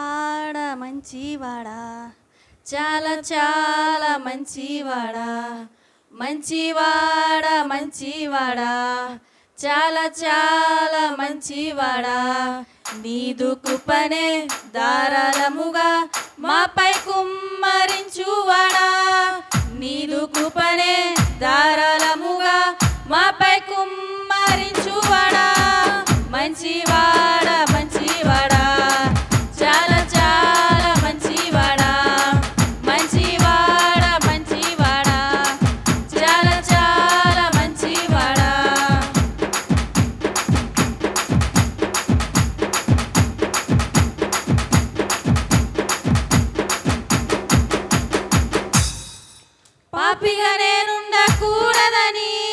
ఆడ మంచివాడా? చాలా చాలా మంచివాడా? మంచివాడా మంచివాడా? చాలా చాలా మంచివాడా? నీదు కృపనే ధారాళముగా మాపై కుమ్మరించు. పాపిగా నేనుండకూడదని.